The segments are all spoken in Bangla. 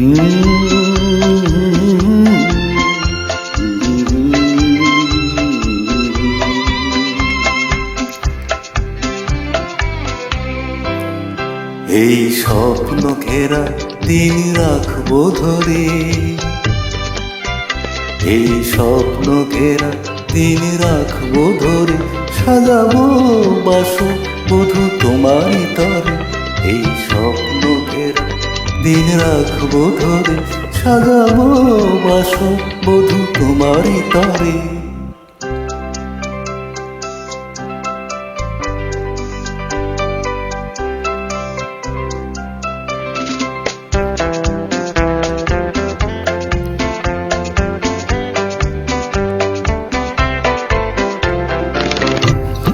এই স্বপ্ন ঘেরা দিন রাখব ধরে। এই স্বপ্ন ঘেরা দিন রাখব ধরে। সাজাবো বাসো, বধু তোমারই তরে। এই স্বপ্ন ঘেরা দিন রাখব ধরে সাজাবো বাসো বধু তোমারই তরে।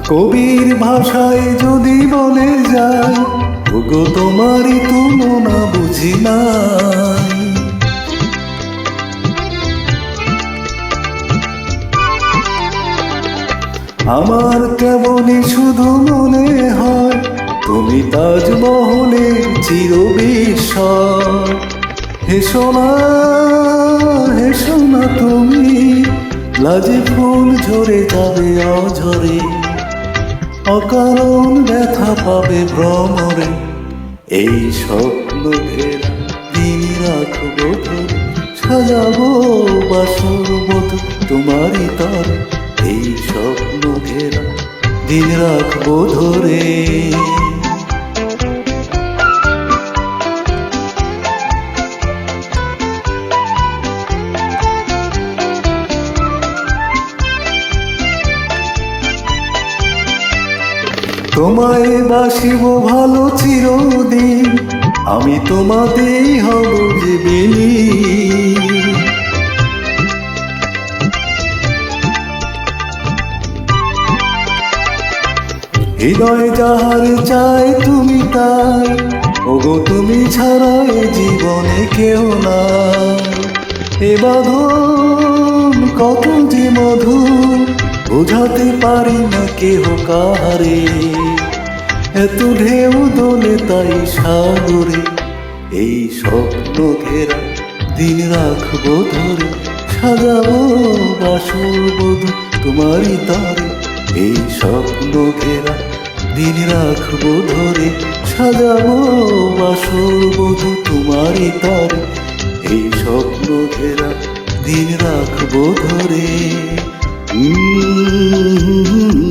কবির ভাষায় যদি বলে যায় ওগো তোমারই তুলনা বুঝি না আমার কেমনই শুধু মনে হয়, তুমি তাজমহলে চির বিস্ময় হেসো না না তুমি, লাজে ফুল ঝরে যাবে অঝরে। অকারণ ব্যথা পাবে ভ্রমরে। এই স্বপ্ন ঘেরা দিন রাখব সাজাবো বাসর মত তোমারই তার। এই স্বপ্ন ঘেরা দিন রাখব ধরে। তোমায় বাসিব ভালো চিরদিন, আমি তোমাতেই হব যে। হৃদয় যাহার চাই তুমি তাই ওগো তুমি ছাড়া জীবনে কেউ না এ বাঁধন, কত যে মধু বোঝাতে পারি না কেহ কাহারে। এত ঢেউ দোলে তাই সাগরে, এই স্বপ্ন ঘেরা দিন রাখব ধরে। সাজাবো বাসর বধু তোমারই তারে, এই স্বপ্ন ঘেরা দিন রাখব ধরে। সাজাবো বাসর বধু তোমারই তরে, এই স্বপ্ন ঘেরা দিন রাখব ধরে। Mm-hmm.